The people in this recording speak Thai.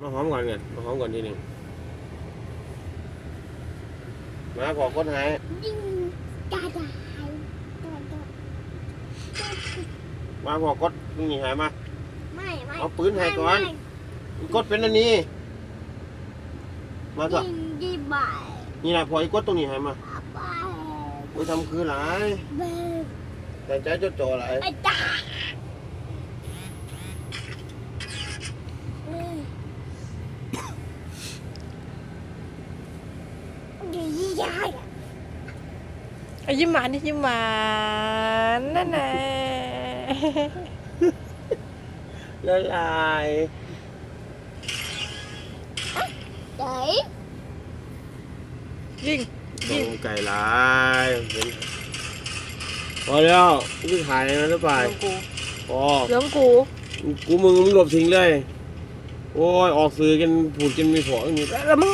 มาหอมก่อนเนี่ยมาหอมก่อนทีหนึ่งมาขอคนหายยิงกระดาษกระดมาขอกดนี่หายมา ไม่ไม่เอาปืนให้ก่อนกดเป็นอันนี้ มาไม่เถอะยิงดีบ่ายนี่แหละพอไอ้กดตรงนี้หายมาไปทำคือหลายแต่ใจจดจ่อหลาย ไอ้ตาเอ้ย ดีใหญ่เอายิ้มหวานนี่ยิ้มหวานนั่นน่ะละลายเจ๋ยยิงตรงไก่หลายเห็นพอแล้วนี่ถ่ายนะหรือเปเหล่าลืองกูพอเหลืองกูกูมึงมึงหลบทิ้งเลย โอ้ยออกสื่อกันผูดกันมีผัวอย่างนี้ แล้วมึง